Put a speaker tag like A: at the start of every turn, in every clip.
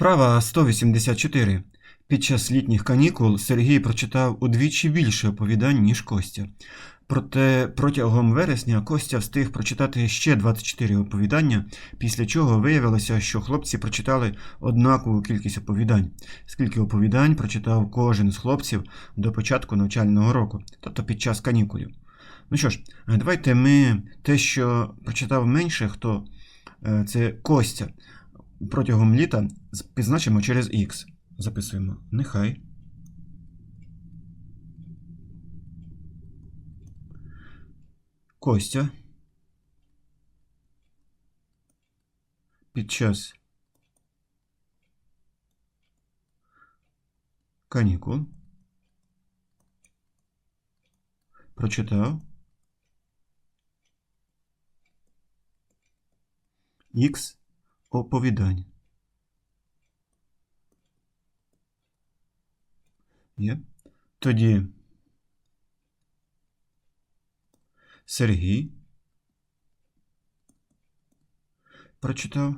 A: Вправа 184. Під час літніх канікул Сергій прочитав удвічі більше оповідань, ніж Костя. Проте протягом вересня Костя встиг прочитати ще 24 оповідання, після чого виявилося, що хлопці прочитали однакову кількість оповідань, скільки оповідань прочитав кожен з хлопців до початку навчального року, тобто під час канікулів. Ну що ж, давайте ми те, що прочитав менше, хто е, це Костя, протягом літа підзначимо через X. Записуємо. Нехай. Костя. Під час канікул. Прочитав. Х оповідань. Є. Тоді Сергій прочитав.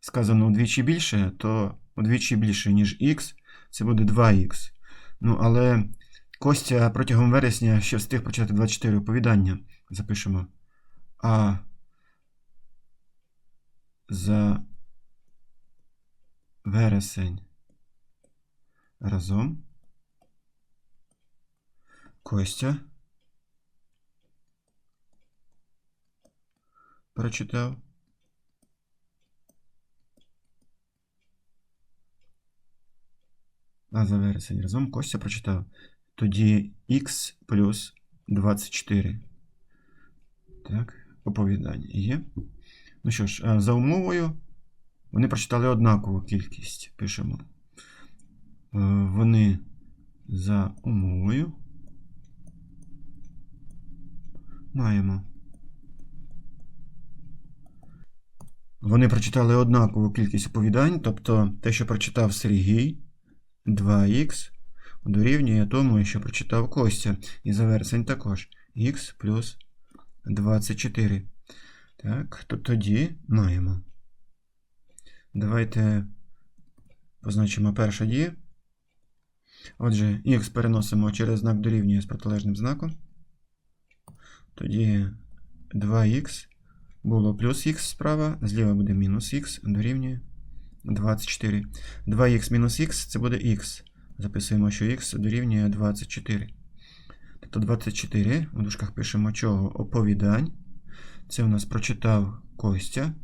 A: Сказано удвічі більше, то удвічі більше, ніж х, це буде 2х. Ну, але Костя протягом вересня ще встиг прочитати 24 оповідання. Запишемо. А за вересень разом Костя прочитав. А за вересень разом Костя прочитав. Тоді х плюс 24. Так, оповідання є. Ну що ж, за умовою вони прочитали однакову кількість. Пишемо. Е, Вони за умовою маємо. Вони прочитали однакову кількість оповідань, тобто те, що прочитав Сергій, 2х дорівнює тому, що прочитав Костя. І за вересень також х плюс 24. Так, то тоді маємо. Давайте позначимо перша дія. Отже, х переносимо через знак дорівнює з протилежним знаком. Тоді 2х було плюс х справа, зліва буде мінус х, дорівнює 24. 2х мінус х це буде х. Записуємо, що х дорівнює 24. Тобто 24, у дужках пишемо чого? Оповідань. Це у нас прочитав Костя.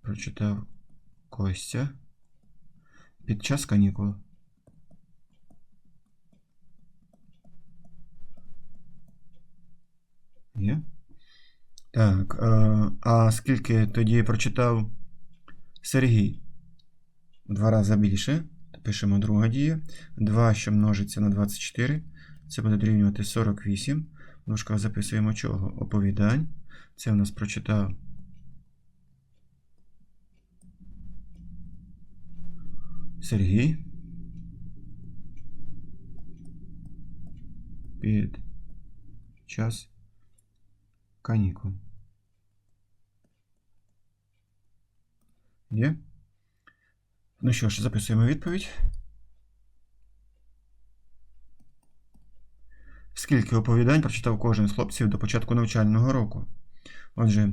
A: Прочитав Костя під час канікул. Є? Так. е, А скільки тоді прочитав Сергій? Два рази більше. Пишемо друга дія. 2, що множиться на 24. Це буде дорівнювати 48. В дужках записуємо чого? Оповідань. Це у нас прочитав Сергій. Під час канікул. Є? Ну що ж, записуємо відповідь. Скільки оповідань прочитав кожен з хлопців до початку навчального року? Отже,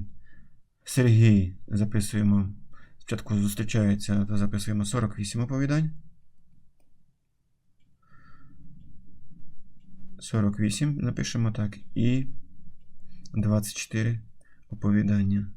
A: Сергій записуємо. Спочатку зустрічається, то записуємо 48 оповідань. 48 напишемо так. І 24 оповідання.